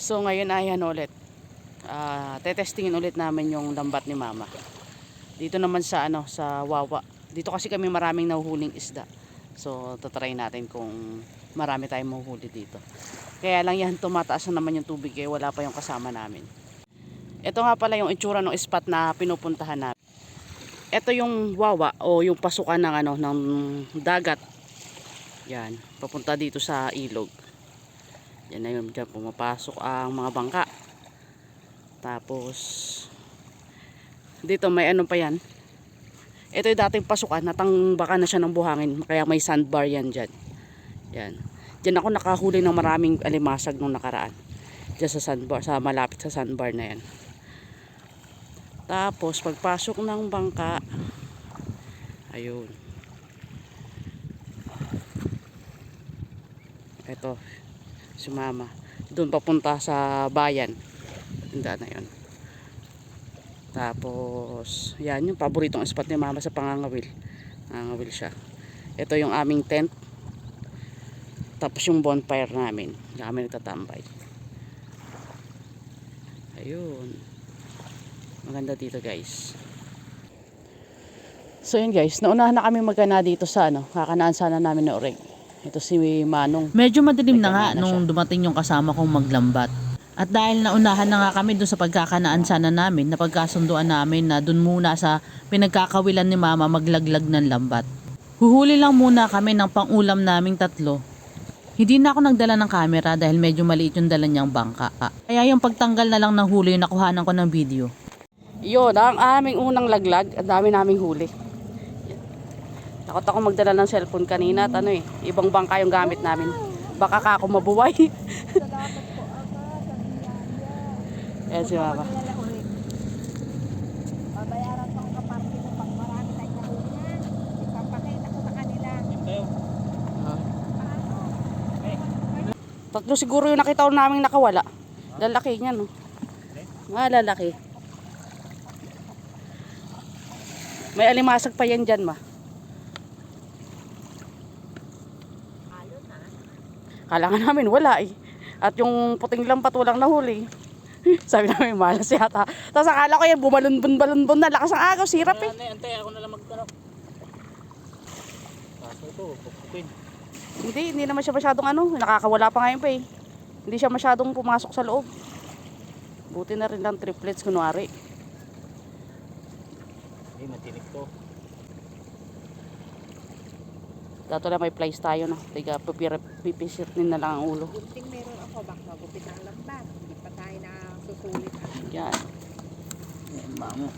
So ngayon ay ano ulit. Ah, tetestingin ulit namin yung lambat ni Mama. Dito naman sa ano sa Wawa. Dito kasi kami maraming nahuhuling isda. So tatry natin kung marami tayong mahuhuli dito. Kaya lang yan tumataas na naman yung tubig eh wala pa yung kasama namin. Ito nga pala yung itsura ng spot na pinupuntahan namin. Ito yung Wawa o yung pasukan ng ano ng dagat. Yan, papunta dito sa ilog. Yan na yun, dyan pumapasok ang mga bangka. Tapos, dito may ano pa yan. Ito yung dating pasukan, natangbaka na siya ng buhangin, kaya may sandbar yan dyan. Yan. Dyan ako nakahuli ng maraming alimasag nung nakaraan. Dyan sa sandbar, sa malapit sa sandbar na yan. Tapos, pagpasok ng bangka, ayun. Ito, sumama. Doon papunta sa bayan. Daan na yun. Tapos, yan yung paboritong spot ni mama sa pangangawil. Nangangawil siya. Ito yung aming tent. Tapos yung bonfire namin. Diyan kami nagtatambay. Ayun. Maganda dito guys. So yun guys, naunahan na kami magkana dito sa ano, kakanaan sana namin na oreg. Ito si Manong. Medyo madilim na nga kanana nung dumating yung kasama kong maglambat. At dahil naunahan na nga kami doon sa pagkakanaan sana namin, napagkasunduan namin na doon muna sa pinagkakawilan ni mama maglaglag ng lambat. Huhuli lang muna kami ng pangulam naming tatlo. Hindi na ako nagdala ng camera dahil medyo maliit yung dala niyang bangka. Kaya yung pagtanggal na lang ng huli yung nakuhanan ko ng video. Yun, ang aming unang laglag. Ang dami naming huli. Takot ako magdala ng cellphone kanina at ano eh, ibang bangka yung gamit namin. Baka ka ako mabuhay. Ayan si Mama. Babayaran ko ang kaparte ng pag marami tayong nahulihan. Ipapakita ko sa kanila. Tatlo siguro yung nakita ko naming nakawala. Lalaki niya no. Mga lalaki. May alimasag pa yan dyan ma. Kala nga namin wala eh. At yung puting lampat walang nahuli. Sabi namin malas yata. Tapos akala ko yan bumalun-bun-balun-bun na lakas ang agaw, sirap eh. Antay ako na lang magtanong. Kaso ito, pupukin. Hindi, hindi naman siya masyadong ano, nakakawala pa ngayon pa eh. Hindi siya masyadong pumasok sa loob. Buti na rin lang triplets kunwari. Ay, matinik to. Dato na may place tayo na. Tiga, pipisitin na lang ang ulo. Gunting meron ako, baka gupit ang lambat. Hindi pa tayo na susulit. Yan. Mango.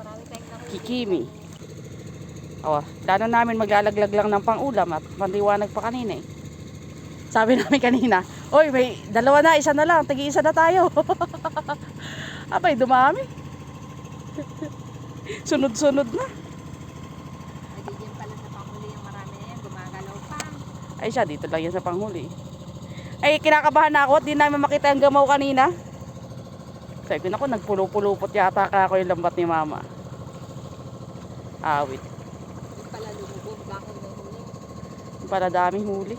Marami tayong nahulihan. Kikimi. O, lalo namin maglalaglag lang ng pangulam at panliwanag pa kanina eh. Sabi namin kanina, Oy, may dalawa na, isa na lang, tigi isa na tayo. Abay, dumami. Sunod-sunod na. Nagiging pala sa panghuli yung marami na yan. Gumagalaw pa. Ay siya, dito lang yan sa panghuli. Ay, kinakabahan na ako at di namin makita yung gamaw kanina. Sabi ko, naku, nagpulo-pulupot yata ka ako yung lambat ni mama. Awit. Yung pala lumubog. Bakit huli? Para daming huli.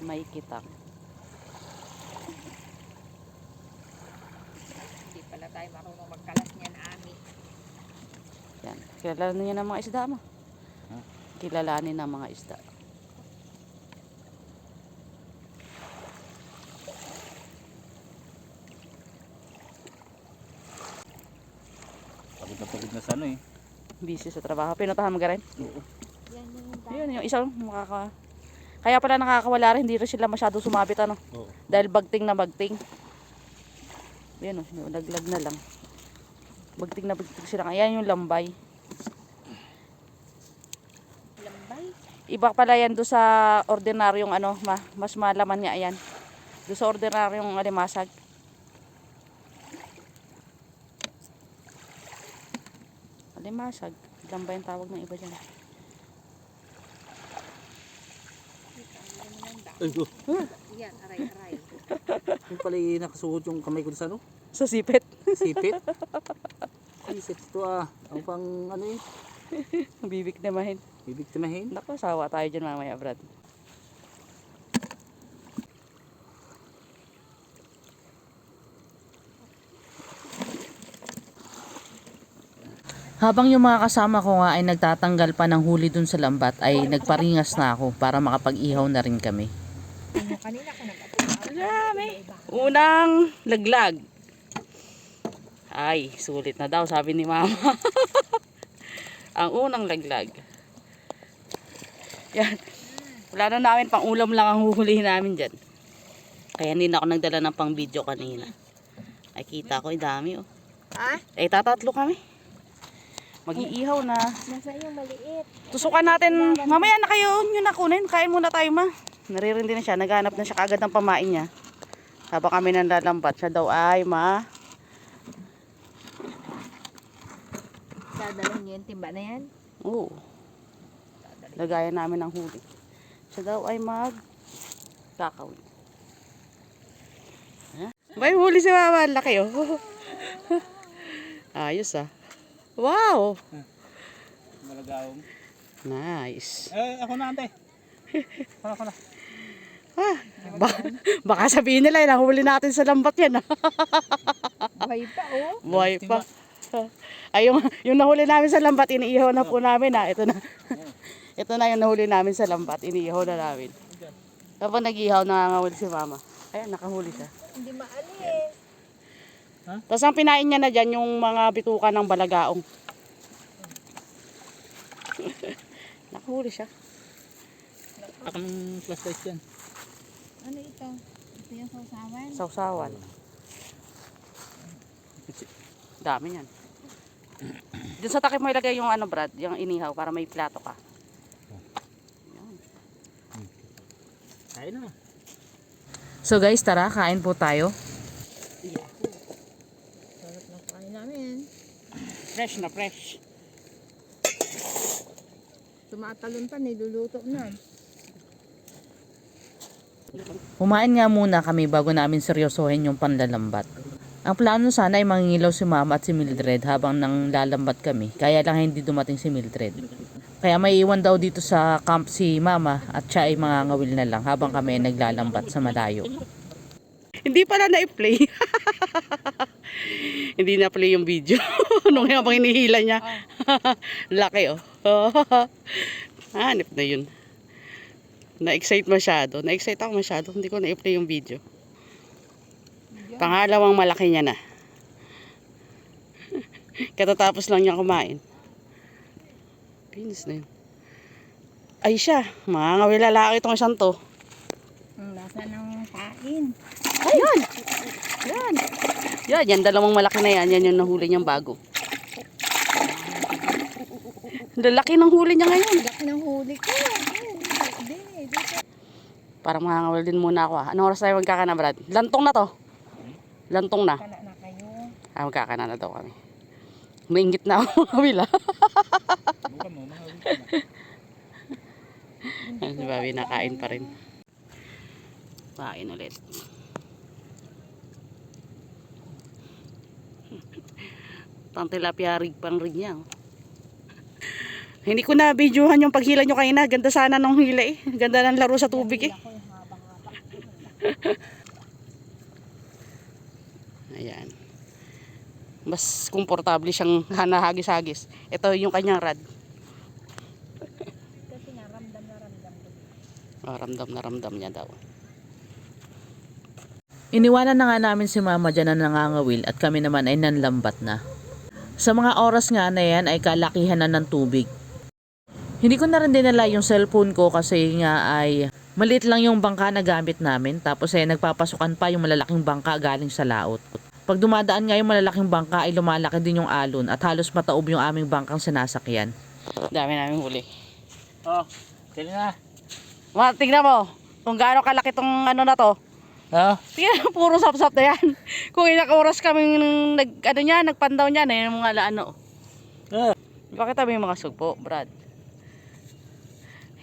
May kitang. Pala tayo marunong magkalas niyan, Ami. Yan. Kilalanin niya ng mga isda mo. Ha? Kilalanin ng mga isda. Pagod na pagod na sa ano eh. Busy sa trabaho. Pinuntahan mo ka rin? Oo. Yan yung Yun, yung isang makaka... Kaya pala nakakawala rin, hindi rin sila masyado sumabit ano. Oo. Dahil bagting na bagting. Yan o, yung laglag na lang. Bagting na bagting sila. Ayan yung lambay. lambay. Iba pala yan doon sa ordinaryong ano, ma, mas malaman niya ayan. Doon sa ordinaryong alimasag. Alimasag. Lambay ang tawag ng iba dyan. Ay, oh. Yan, aray-aray. Yung pala yung nakasuot yung kamay ko sa ano? Sa sipit. Sipit. Isip to ah. Ang pang ano eh. Bibig namahin. Bibiktimahin. Naku, sawa tayo dyan mamaya, Brad. Habang yung mga kasama ko nga ay nagtatanggal pa ng huli dun sa lambat ay nagparingas na ako para makapag-ihaw na rin kami. Kanina ka nag-apunan. Unang laglag. Ay, sulit na daw, sabi ni Mama. Ang unang laglag. Yan. Wala na namin, pang ulam lang ang huhulihin namin dyan. Kaya hindi na ako nagdala ng pang video kanina. Ay, kita ko, ay dami oh. Ha? Ay, tatatlo kami. Mag-iihaw na. Nasa iyo maliit. Tusukan natin. Mamaya na kayo nyo na kunin. Kain muna tayo ma. Naririndi na siya. Naghanap na siya kagad ng pamain niya. Habang kami nanlalambat. Siya daw ay ma. Dadalhin niyo yung timba na yan. Oo. Lagayan namin ng huli. Siya daw ay mag kakawin. Ha? May huli si mama. Ang Laki oh. Ayos ah. Wow. Malagaong. Nice. Eh, ako na ante. Ako na, ako na. Ah, ba- baka sabihin nila, nahuli natin sa lambat yan. ah. Buhay pa oh. Buhay pa. Ay, yung, yung nahuli namin sa lambat, iniihaw na po namin ha. Ito na. Ito na yung nahuli namin sa lambat, iniihaw na namin. Kapag nag-ihaw, nangangahuli si mama. Ayan, nakahuli siya. Hindi maalis. Tapos ang pinain niya na dyan, yung mga bituka ng balagaong. nakahuli siya. Akong plus size yan. Ano ito? Ito yung sausawan? Sausawan. Dami yan. Diyan sa takip mo ilagay yung ano Brad, yung inihaw para may plato ka. Kain na. So guys, tara, kain po tayo. Sarap ng kain namin. Fresh na fresh. Tumatalon pa, niluluto na. Kumain nga muna kami bago namin seryosohin yung panlalambat. Ang plano sana ay mangingilaw si Mama at si Mildred habang nang lalambat kami. Kaya lang hindi dumating si Mildred. Kaya may iwan daw dito sa camp si Mama at siya ay mangangawil na lang habang kami ay naglalambat sa malayo. Hindi pala na-play. Hindi na-play yung video. Nung habang hinihila niya. Laki oh. Hanip na yun. Na-excite masyado. Na-excite ako masyado. Hindi ko na-play yung video. Pangalawang malaki niya na. Katatapos lang niya kumain. Pinis na yun. Ay siya. Mga ngawil lalaki itong isang to. Ang lasa ng kain. Ayan! Yan! Yan, yan dalawang malaki na yan. Yan yung nahuli niyang bago. Lalaki ng huli niya ngayon. Laki ng huli ko. Parang makangawal din muna ako ah. Anong oras tayo magkakana, Brad? Lantong na to. Lantong na. Kala na kayo. Ah, magkakana na daw kami. Maingit na ako mga ah. Buka mo, mahawin ka na. Ano si Bobby, nakain pa rin. Kain ulit. Pang tilapia rig pang rig niya. oh. Hindi ko na videohan yung paghila nyo kanina. Ganda sana nung hila eh. Ganda ng laro sa tubig eh. Ayan. Mas komportable siyang hanahagis-hagis. Ito yung kanyang rad. Kasi nga, ramdam na ramdam. Ah, ramdam na ramdam niya daw. Iniwanan na nga namin si Mama dyan na nangangawil at kami naman ay nanlambat na. Sa mga oras nga na yan ay kalakihan na ng tubig. Hindi ko na rin dinala yung cellphone ko kasi nga ay maliit lang yung bangka na gamit namin tapos ay nagpapasukan pa yung malalaking bangka galing sa laot. Pag dumadaan nga yung malalaking bangka ay lumalaki din yung alon at halos mataob yung aming bangkang sinasakyan. Dami namin huli. Oh, kaya na. Ma, tingnan mo. Kung gaano kalaki tong ano na to. Oh, Tingnan mo, puro sap-sap na yan. Kung ilang oras kaming nag, ano niya, nagpandaw niya na yung mga ano. Ah. Bakit tabi yung mga sugpo, Brad?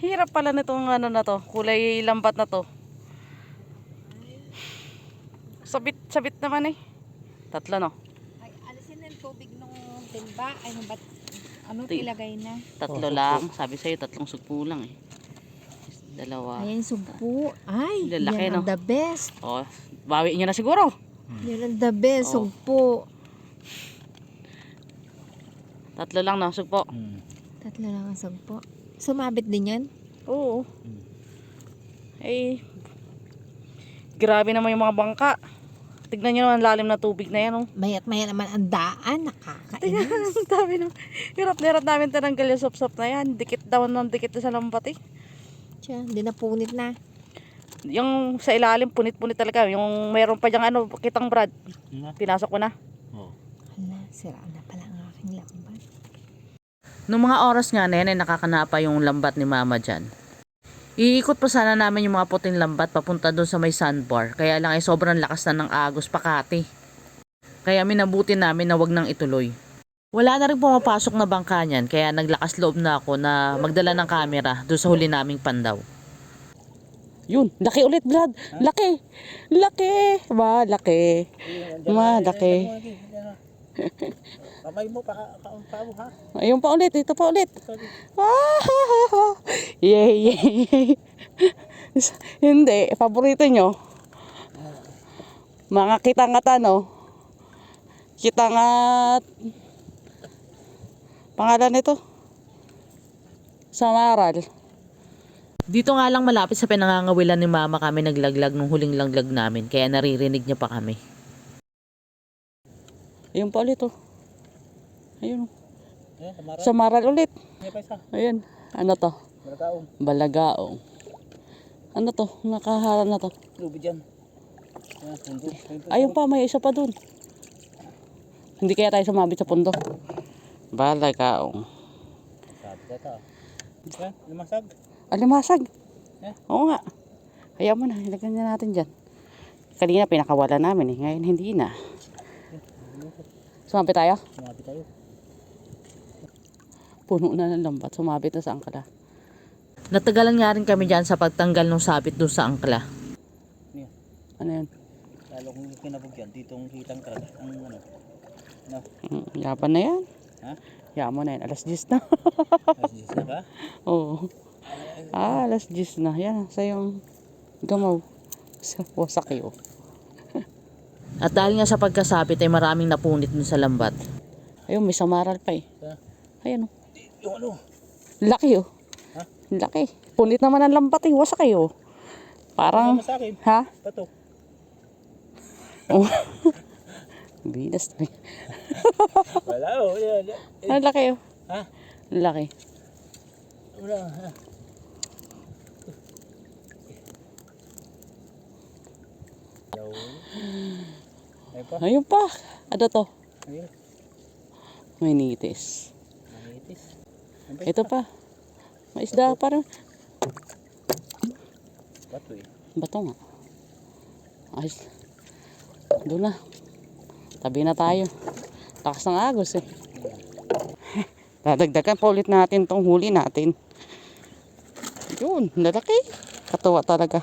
Hirap pala nitong ano na to, kulay lambat na to. Sabit, sabit naman eh. Tatlo no. Ay, alisin na yung tubig nung timba. Ano ba? Ano Ti- tilagay na? Tatlo lang. Sabi sa'yo, tatlong sugpo lang eh. Dalawa. Ayan, sugpo. Ay, Lalaki, yan ang no? the best. Oh, bawi nyo na siguro. Yan ang the best, Oh. sugpo. Tatlo lang na sugpo. Hmm. Tatlo lang ang sugpo. Sumabit din yan? Oo. Eh, grabe naman yung mga bangka. Tignan nyo naman ang lalim na tubig na yan. Oh. Mayat maya naman ang daan. Nakakainis. Ang dami na. Hirap na hirap namin tinanggal yung sop-sop na yan. Dikit daw ng dikit na sa lambat eh. Tiyan, hindi na punit na. Yung sa ilalim, punit-punit talaga. Yung mayroon pa diyang ano, kitang brad. Pinasok ko na. Oh. Hala, sira na pala ang aking lambat. Noong mga oras nga na yan ay nakakanapa yung lambat ni mama dyan. Iikot pa sana namin yung mga puting lambat papunta doon sa may sandbar. Kaya lang ay sobrang lakas na ng agos pakati. Kaya minabuti namin na wag nang ituloy. Wala na rin pumapasok na bangka niyan kaya naglakas loob na ako na magdala ng camera doon sa huli naming pandaw. Yun, laki ulit, Brad. Laki. Laki. Ma, laki. Kamay mo, pa, pa, pa, ha? Ayun pa ulit, ito pa ulit. Ah, yay, yay, yay. Hindi, paborito nyo. Mga kitangat ano. Kitangat. Pangalan nito? Samaral. Dito nga lang malapit sa pinangangawilan ni mama kami naglaglag nung huling langlag namin kaya naririnig niya pa kami. Ayun pa ulit oh. Ayun oh. Eh, tamara. Samaral ulit. Ayun. Ano to? Malakaong. Balagaong. Ano to? Nakaharap na to. Lubi dyan. Ayun, Ayun pa, may isa pa dun. Hindi kaya tayo sumabit sa pundo. Balagaong. Sabi ka ta. Ayan, lumasag. Alimasag. Eh? Oo nga. Hayaan mo na, ilagyan na natin dyan. Kanina pinakawala namin eh, ngayon hindi na. Sumabit tayo? Sumabi tayo. Puno na ng lambat, sumabit na sa angkala. Natagalan nga rin kami dyan sa pagtanggal ng sabit doon sa angkla. Ano yun? Lalo kung kinabog yan, dito ang kitang talaga. Ang ano. No. Mm, na yan. Ha? Yaman na yan, alas 10 na. Asis na ba? Oo. Ah, alas 10 na. Yan, sa yung gamaw. Sa wasaki oh. At dahil nga sa pagkasabit ay maraming napunit dun sa lambat. Ayun, may samaral pa eh. Ayan oh. Yung ano? Laki oh. Ha? Laki. Punit naman ang lambat eh. Wasak eh oh. Parang, Ano sa akin? ha? Pato. Oh. Binas na eh. Wala oh. Yan. yan. Ang laki oh. Ha? Laki. Wala. Ha? Yaw. Ayun pa. Ayun pa. Ano to? Ayun. May nitis. Ayun pa. Ito pa. May isda pa rin. Bato eh. Bato nga. Ayos. Doon na. Tabi na tayo. Takas ng agos eh. Dadagdagan pa ulit natin tong huli natin. Yun, lalaki. Katuwa talaga.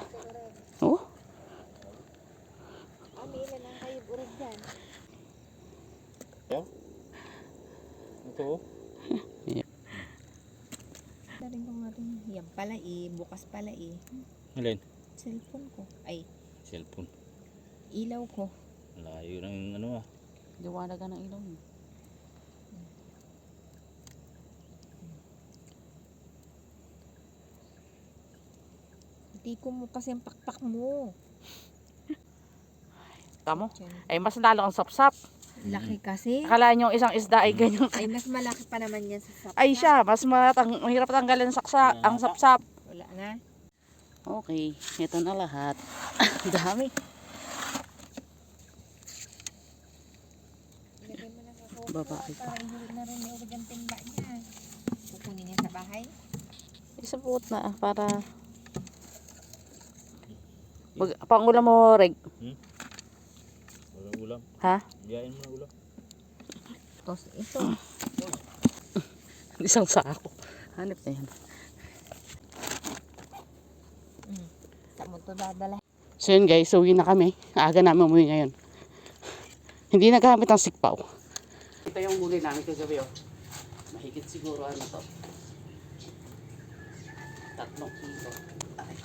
Oh, Kami ilan ang kayo burog dyan? Ito oh. Daring ko nga rin. Yan pala eh. Bukas pala eh. Alin? Cellphone ko. Ay, Cellphone. ilaw ko. Layo ng ano ah. liwanag ka ng ilaw. mo. Hindi ko mo kasi ang pakpak mo. Tamo. Ay, mas lalo ang sapsap. Laki kasi. Akala nyo isang isda ay ganyan. Ay, mas malaki pa naman yan sa sap. Ay siya, mas matang, mahirap tanggalin ang saksa, ang sapsap. Wala na. Okay, ito na lahat. Dami. Babae pa. Kukunin niya sa bahay. Isubuot na para Mag, pangulam mo, Reg. Walang ulam. Ha? Biyain mo na ulam. Tapos ito. Isang sako. Hanip na yan. mo to dadala. So yun guys, uwi na kami. Aga namin umuwi ngayon. Hindi nagamit ang sikpaw. Ito yung huli namin kagabi oh. Mahigit siguro ano to. Tatlong kilo. Ay.